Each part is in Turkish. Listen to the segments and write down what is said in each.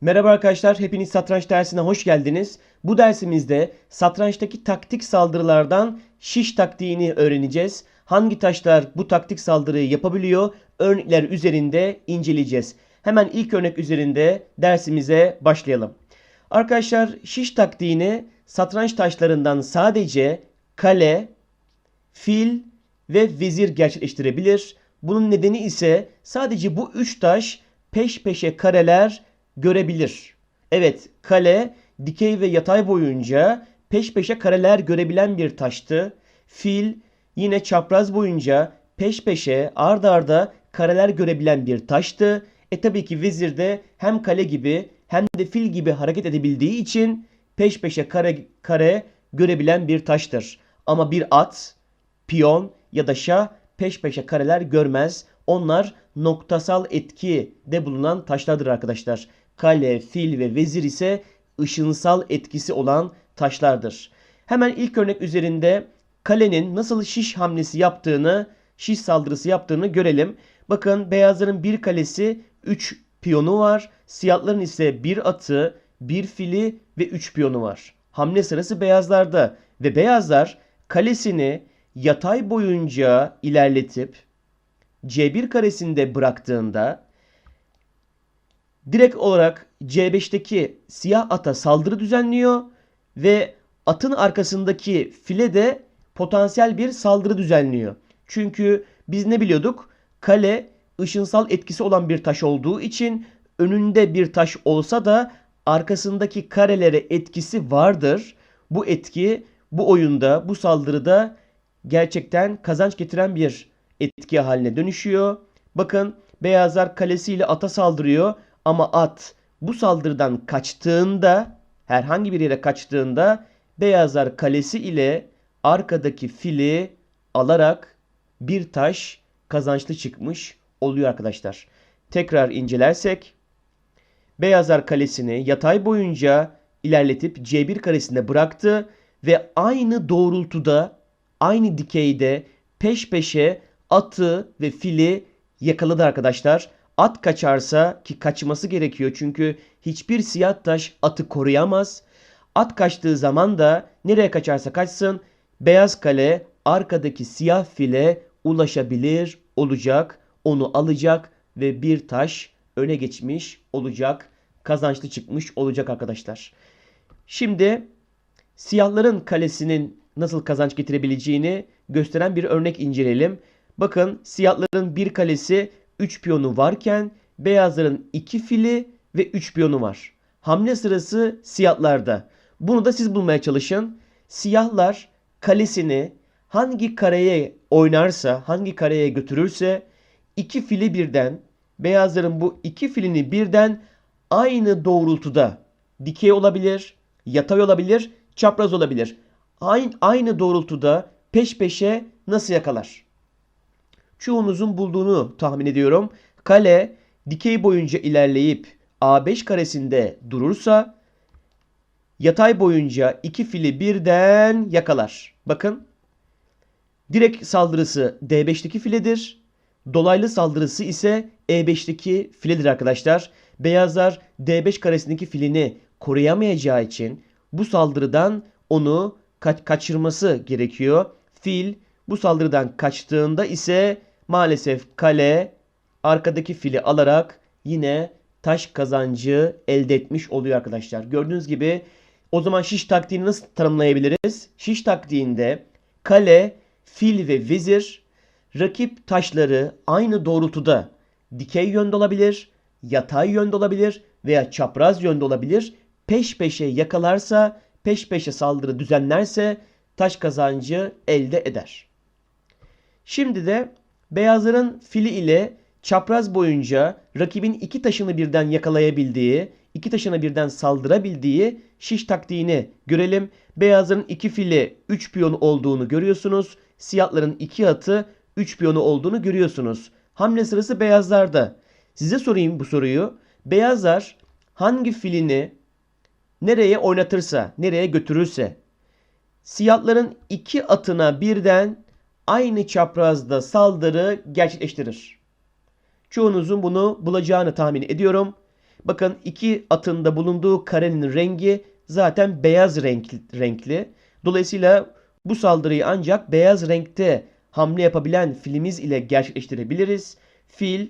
Merhaba arkadaşlar, hepiniz satranç dersine hoş geldiniz. Bu dersimizde satrançtaki taktik saldırılardan şiş taktiğini öğreneceğiz. Hangi taşlar bu taktik saldırıyı yapabiliyor? Örnekler üzerinde inceleyeceğiz. Hemen ilk örnek üzerinde dersimize başlayalım. Arkadaşlar şiş taktiğini satranç taşlarından sadece kale, fil ve vezir gerçekleştirebilir. Bunun nedeni ise sadece bu üç taş peş peşe kareler görebilir. Evet, kale dikey ve yatay boyunca peş peşe kareler görebilen bir taştı. Fil yine çapraz boyunca peş peşe ard arda kareler görebilen bir taştı. E tabii ki vezir de hem kale gibi hem de fil gibi hareket edebildiği için peş peşe kare, kare görebilen bir taştır. Ama bir at, piyon ya da şah peş peşe kareler görmez. Onlar noktasal etki de bulunan taşlardır arkadaşlar. Kale, fil ve vezir ise ışınsal etkisi olan taşlardır. Hemen ilk örnek üzerinde kalenin nasıl şiş hamlesi yaptığını, şiş saldırısı yaptığını görelim. Bakın beyazların bir kalesi 3 piyonu var. Siyahların ise bir atı, bir fili ve 3 piyonu var. Hamle sırası beyazlarda ve beyazlar kalesini yatay boyunca ilerletip C1 karesinde bıraktığında direkt olarak C5'teki siyah ata saldırı düzenliyor ve atın arkasındaki file de potansiyel bir saldırı düzenliyor. Çünkü biz ne biliyorduk? Kale ışınsal etkisi olan bir taş olduğu için önünde bir taş olsa da arkasındaki karelere etkisi vardır. Bu etki bu oyunda, bu saldırıda gerçekten kazanç getiren bir etki haline dönüşüyor. Bakın beyazlar kalesiyle ata saldırıyor ama at bu saldırıdan kaçtığında herhangi bir yere kaçtığında beyazlar kalesi ile arkadaki fili alarak bir taş kazançlı çıkmış oluyor arkadaşlar. Tekrar incelersek beyazlar kalesini yatay boyunca ilerletip C1 karesinde bıraktı ve aynı doğrultuda aynı dikeyde peş peşe atı ve fili yakaladı arkadaşlar. At kaçarsa ki kaçması gerekiyor çünkü hiçbir siyah taş atı koruyamaz. At kaçtığı zaman da nereye kaçarsa kaçsın beyaz kale arkadaki siyah file ulaşabilir olacak. Onu alacak ve bir taş öne geçmiş olacak. Kazançlı çıkmış olacak arkadaşlar. Şimdi siyahların kalesinin nasıl kazanç getirebileceğini gösteren bir örnek inceleyelim. Bakın siyahların bir kalesi 3 piyonu varken beyazların 2 fili ve 3 piyonu var. Hamle sırası siyahlarda. Bunu da siz bulmaya çalışın. Siyahlar kalesini hangi kareye oynarsa, hangi kareye götürürse iki fili birden, beyazların bu iki filini birden aynı doğrultuda dikey olabilir, yatay olabilir, çapraz olabilir. Aynı, aynı doğrultuda peş peşe nasıl yakalar? Çoğunuzun bulduğunu tahmin ediyorum. Kale dikey boyunca ilerleyip A5 karesinde durursa yatay boyunca iki fili birden yakalar. Bakın direkt saldırısı D5'teki filedir. Dolaylı saldırısı ise E5'teki filedir arkadaşlar. Beyazlar D5 karesindeki filini koruyamayacağı için bu saldırıdan onu ka- kaçırması gerekiyor. Fil bu saldırıdan kaçtığında ise maalesef kale arkadaki fili alarak yine taş kazancı elde etmiş oluyor arkadaşlar. Gördüğünüz gibi o zaman şiş taktiğini nasıl tanımlayabiliriz? Şiş taktiğinde kale, fil ve vezir rakip taşları aynı doğrultuda dikey yönde olabilir, yatay yönde olabilir veya çapraz yönde olabilir. Peş peşe yakalarsa, peş peşe saldırı düzenlerse taş kazancı elde eder. Şimdi de beyazların fili ile çapraz boyunca rakibin iki taşını birden yakalayabildiği, iki taşına birden saldırabildiği şiş taktiğini görelim. Beyazların iki fili 3 piyon olduğunu görüyorsunuz. Siyahların iki atı 3 piyonu olduğunu görüyorsunuz. Hamle sırası beyazlarda. Size sorayım bu soruyu. Beyazlar hangi filini nereye oynatırsa, nereye götürürse siyahların iki atına birden aynı çaprazda saldırı gerçekleştirir. Çoğunuzun bunu bulacağını tahmin ediyorum. Bakın iki atın da bulunduğu karenin rengi zaten beyaz renk, renkli. Dolayısıyla bu saldırıyı ancak beyaz renkte hamle yapabilen filimiz ile gerçekleştirebiliriz. Fil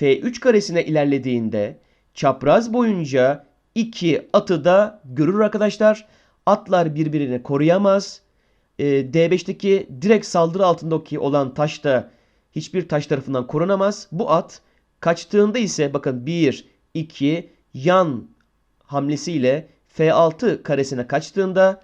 F3 karesine ilerlediğinde çapraz boyunca iki atı da görür arkadaşlar. Atlar birbirini koruyamaz. E, D5'teki direkt saldırı altındaki olan taş da hiçbir taş tarafından korunamaz. Bu at kaçtığında ise bakın 1, 2 yan hamlesiyle F6 karesine kaçtığında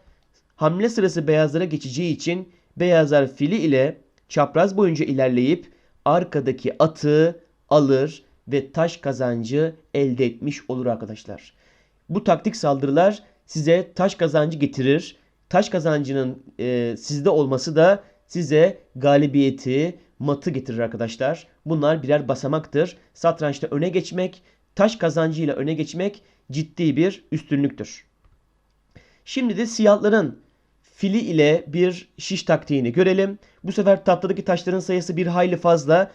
hamle sırası beyazlara geçeceği için beyazlar fili ile çapraz boyunca ilerleyip arkadaki atı alır ve taş kazancı elde etmiş olur arkadaşlar. Bu taktik saldırılar size taş kazancı getirir. Taş kazancının e, sizde olması da size galibiyeti, matı getirir arkadaşlar. Bunlar birer basamaktır. Satrançta öne geçmek, taş kazancıyla öne geçmek ciddi bir üstünlüktür. Şimdi de siyahların fili ile bir şiş taktiğini görelim. Bu sefer tahtadaki taşların sayısı bir hayli fazla.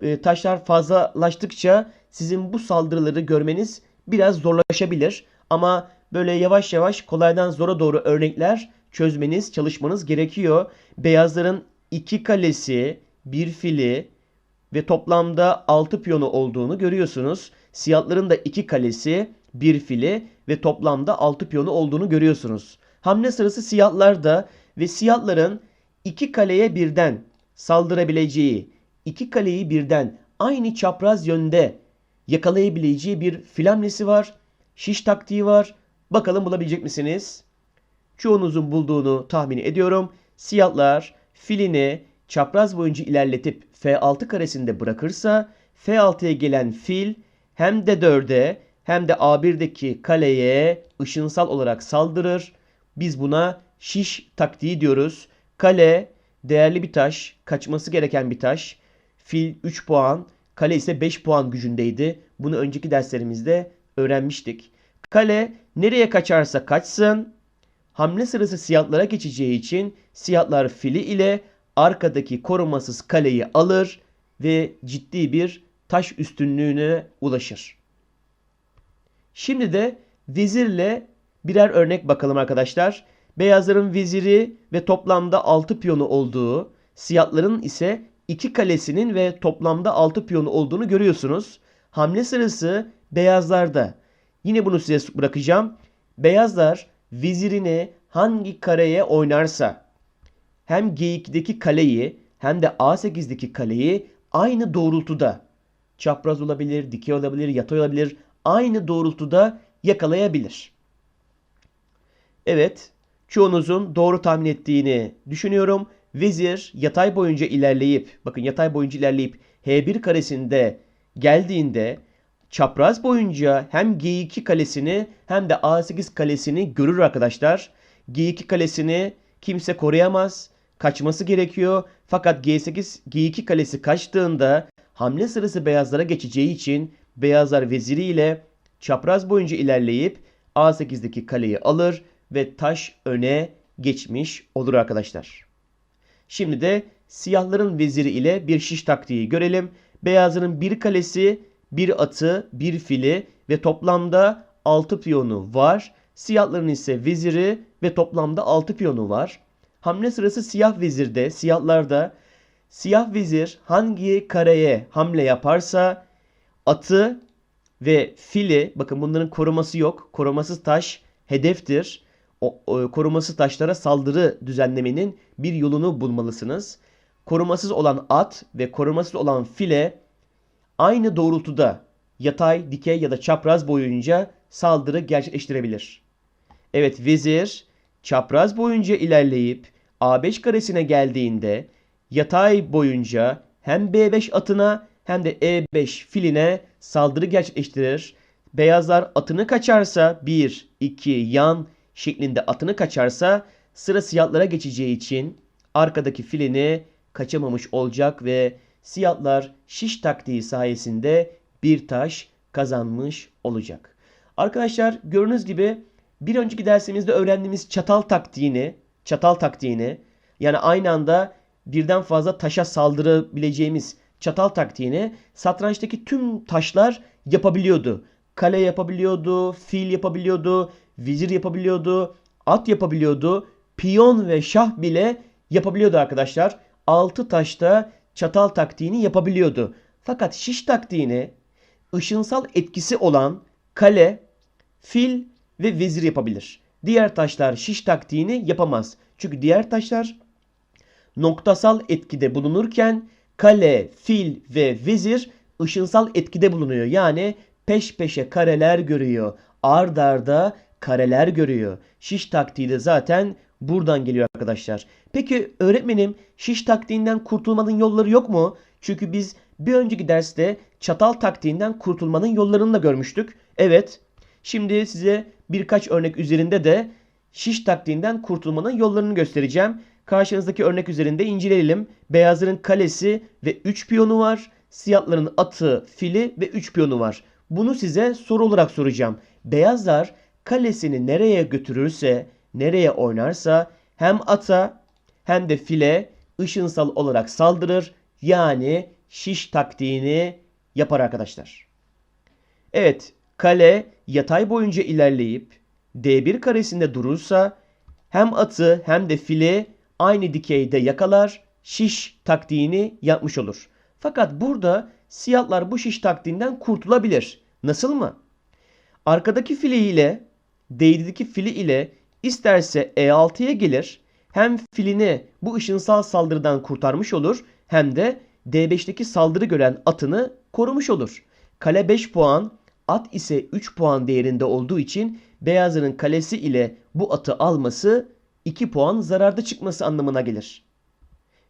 E, taşlar fazlalaştıkça sizin bu saldırıları görmeniz biraz zorlaşabilir. Ama böyle yavaş yavaş kolaydan zora doğru örnekler çözmeniz, çalışmanız gerekiyor. Beyazların iki kalesi, bir fili ve toplamda 6 piyonu olduğunu görüyorsunuz. Siyahların da iki kalesi, bir fili ve toplamda 6 piyonu olduğunu görüyorsunuz. Hamle sırası siyahlarda ve siyahların iki kaleye birden saldırabileceği, iki kaleyi birden aynı çapraz yönde yakalayabileceği bir fil hamlesi var. Şiş taktiği var. Bakalım bulabilecek misiniz? Çoğunuzun bulduğunu tahmin ediyorum. Siyahlar filini çapraz boyunca ilerletip F6 karesinde bırakırsa F6'ya gelen fil hem D4'e hem de A1'deki kaleye ışınsal olarak saldırır. Biz buna şiş taktiği diyoruz. Kale değerli bir taş, kaçması gereken bir taş. Fil 3 puan, kale ise 5 puan gücündeydi. Bunu önceki derslerimizde öğrenmiştik. Kale nereye kaçarsa kaçsın. Hamle sırası siyahlara geçeceği için siyahlar fili ile arkadaki korumasız kaleyi alır ve ciddi bir taş üstünlüğüne ulaşır. Şimdi de vezirle birer örnek bakalım arkadaşlar. Beyazların veziri ve toplamda 6 piyonu olduğu, siyahların ise 2 kalesinin ve toplamda 6 piyonu olduğunu görüyorsunuz. Hamle sırası beyazlarda. Yine bunu size bırakacağım. Beyazlar vezirini hangi kareye oynarsa hem G2'deki kaleyi hem de A8'deki kaleyi aynı doğrultuda çapraz olabilir, dikey olabilir, yatay olabilir aynı doğrultuda yakalayabilir. Evet, çoğunuzun doğru tahmin ettiğini düşünüyorum. Vezir yatay boyunca ilerleyip, bakın yatay boyunca ilerleyip H1 karesinde geldiğinde çapraz boyunca hem G2 kalesini hem de A8 kalesini görür arkadaşlar. G2 kalesini kimse koruyamaz. Kaçması gerekiyor. Fakat G8 G2 kalesi kaçtığında hamle sırası beyazlara geçeceği için beyazlar veziriyle çapraz boyunca ilerleyip A8'deki kaleyi alır ve taş öne geçmiş olur arkadaşlar. Şimdi de siyahların veziri ile bir şiş taktiği görelim. Beyazların bir kalesi, bir atı, bir fili ve toplamda 6 piyonu var. Siyahların ise veziri ve toplamda 6 piyonu var. Hamle sırası siyah vezirde, siyahlarda siyah vezir hangi kareye hamle yaparsa atı ve fili bakın bunların koruması yok. Korumasız taş hedeftir. O, o korumasız taşlara saldırı düzenlemenin bir yolunu bulmalısınız. Korumasız olan at ve korumasız olan file aynı doğrultuda yatay, dikey ya da çapraz boyunca saldırı gerçekleştirebilir. Evet vezir çapraz boyunca ilerleyip A5 karesine geldiğinde yatay boyunca hem B5 atına hem de E5 filine saldırı gerçekleştirir. Beyazlar atını kaçarsa 1, 2, yan şeklinde atını kaçarsa sıra siyahlara geçeceği için arkadaki filini kaçamamış olacak ve siyahlar şiş taktiği sayesinde bir taş kazanmış olacak. Arkadaşlar gördüğünüz gibi bir önceki dersimizde öğrendiğimiz çatal taktiğini, çatal taktiğini yani aynı anda birden fazla taşa saldırabileceğimiz çatal taktiğini satrançtaki tüm taşlar yapabiliyordu. kale yapabiliyordu, fil yapabiliyordu, vizir yapabiliyordu, at yapabiliyordu, piyon ve şah bile yapabiliyordu arkadaşlar. Altı taşta çatal taktiğini yapabiliyordu. Fakat şiş taktiğini ışınsal etkisi olan kale, fil ve vezir yapabilir. Diğer taşlar şiş taktiğini yapamaz. Çünkü diğer taşlar noktasal etkide bulunurken kale, fil ve vezir ışınsal etkide bulunuyor. Yani peş peşe kareler görüyor. Ard arda kareler görüyor. Şiş taktiği de zaten buradan geliyor arkadaşlar. Peki öğretmenim şiş taktiğinden kurtulmanın yolları yok mu? Çünkü biz bir önceki derste çatal taktiğinden kurtulmanın yollarını da görmüştük. Evet. Şimdi size birkaç örnek üzerinde de şiş taktiğinden kurtulmanın yollarını göstereceğim. Karşınızdaki örnek üzerinde inceleyelim. Beyazların kalesi ve 3 piyonu var. Siyahların atı, fili ve 3 piyonu var. Bunu size soru olarak soracağım. Beyazlar kalesini nereye götürürse, nereye oynarsa hem ata hem de file ışınsal olarak saldırır. Yani şiş taktiğini yapar arkadaşlar. Evet, kale yatay boyunca ilerleyip D1 karesinde durursa hem atı hem de fili aynı dikeyde yakalar, şiş taktiğini yapmış olur. Fakat burada siyahlar bu şiş taktiğinden kurtulabilir. Nasıl mı? Arkadaki fili ile D7'deki fili ile isterse E6'ya gelir. Hem filini bu ışınsal saldırıdan kurtarmış olur hem de D5'teki saldırı gören atını korumuş olur. Kale 5 puan, at ise 3 puan değerinde olduğu için beyazların kalesi ile bu atı alması 2 puan zararda çıkması anlamına gelir.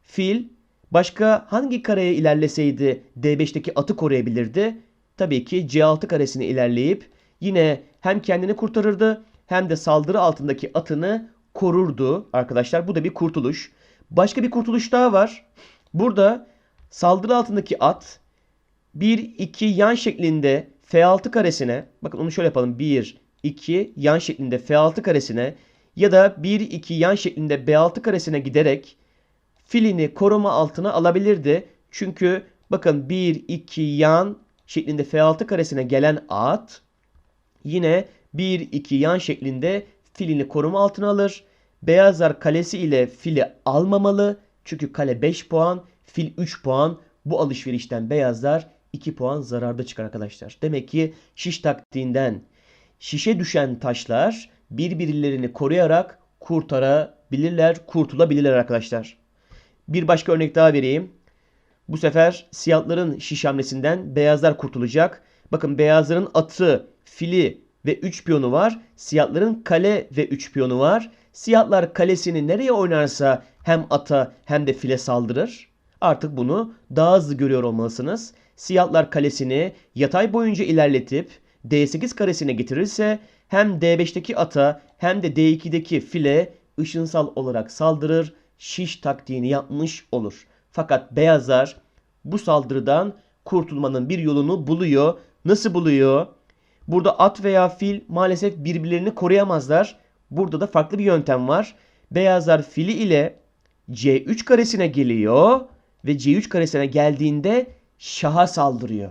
Fil başka hangi kareye ilerleseydi D5'teki atı koruyabilirdi? Tabii ki C6 karesine ilerleyip yine hem kendini kurtarırdı hem de saldırı altındaki atını korurdu arkadaşlar. Bu da bir kurtuluş. Başka bir kurtuluş daha var. Burada saldırı altındaki at 1-2 yan şeklinde F6 karesine bakın onu şöyle yapalım. 1, 2 yan şeklinde F6 karesine ya da 1-2 yan şeklinde B6 karesine giderek filini koruma altına alabilirdi. Çünkü bakın 1-2 yan şeklinde F6 karesine gelen at yine 1-2 yan şeklinde filini koruma altına alır. Beyazlar kalesi ile fili almamalı. Çünkü kale 5 puan, fil 3 puan. Bu alışverişten beyazlar 2 puan zararda çıkar arkadaşlar. Demek ki şiş taktiğinden şişe düşen taşlar birbirlerini koruyarak kurtarabilirler, kurtulabilirler arkadaşlar. Bir başka örnek daha vereyim. Bu sefer siyahların şiş hamlesinden beyazlar kurtulacak. Bakın beyazların atı, fili ve 3 piyonu var. Siyahların kale ve 3 piyonu var. Siyahlar kalesini nereye oynarsa hem ata hem de file saldırır. Artık bunu daha hızlı görüyor olmalısınız. Siyahlar kalesini yatay boyunca ilerletip D8 karesine getirirse hem D5'teki ata hem de D2'deki file ışınsal olarak saldırır, şiş taktiğini yapmış olur. Fakat beyazlar bu saldırıdan kurtulmanın bir yolunu buluyor. Nasıl buluyor? Burada at veya fil maalesef birbirlerini koruyamazlar. Burada da farklı bir yöntem var. Beyazlar fili ile C3 karesine geliyor ve C3 karesine geldiğinde şaha saldırıyor.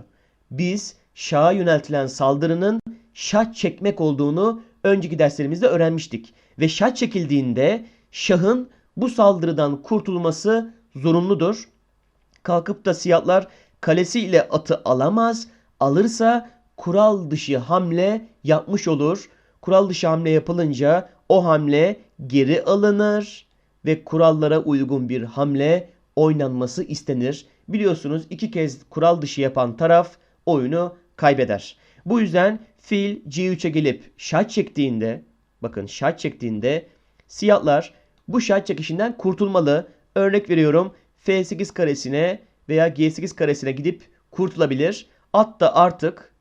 Biz şaha yöneltilen saldırının şah çekmek olduğunu önceki derslerimizde öğrenmiştik. Ve şah çekildiğinde şahın bu saldırıdan kurtulması zorunludur. Kalkıp da siyahlar kalesi ile atı alamaz. Alırsa kural dışı hamle yapmış olur. Kural dışı hamle yapılınca o hamle geri alınır ve kurallara uygun bir hamle oynanması istenir. Biliyorsunuz iki kez kural dışı yapan taraf oyunu kaybeder. Bu yüzden fil C3'e gelip şah çektiğinde bakın şah çektiğinde siyahlar bu şah çekişinden kurtulmalı. Örnek veriyorum F8 karesine veya G8 karesine gidip kurtulabilir. At da artık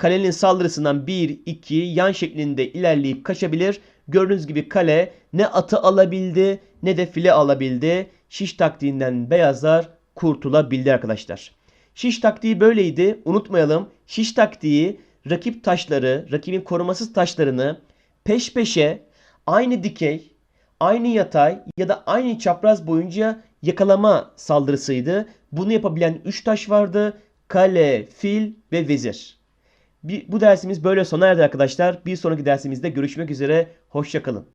kalenin saldırısından 1-2 yan şeklinde ilerleyip kaçabilir. Gördüğünüz gibi kale ne atı alabildi ne de file alabildi. Şiş taktiğinden beyazlar kurtulabildi arkadaşlar. Şiş taktiği böyleydi. Unutmayalım. Şiş taktiği rakip taşları, rakibin korumasız taşlarını peş peşe aynı dikey, aynı yatay ya da aynı çapraz boyunca yakalama saldırısıydı. Bunu yapabilen 3 taş vardı. Kale, fil ve vezir. Bu dersimiz böyle sona erdi arkadaşlar. Bir sonraki dersimizde görüşmek üzere. Hoşçakalın.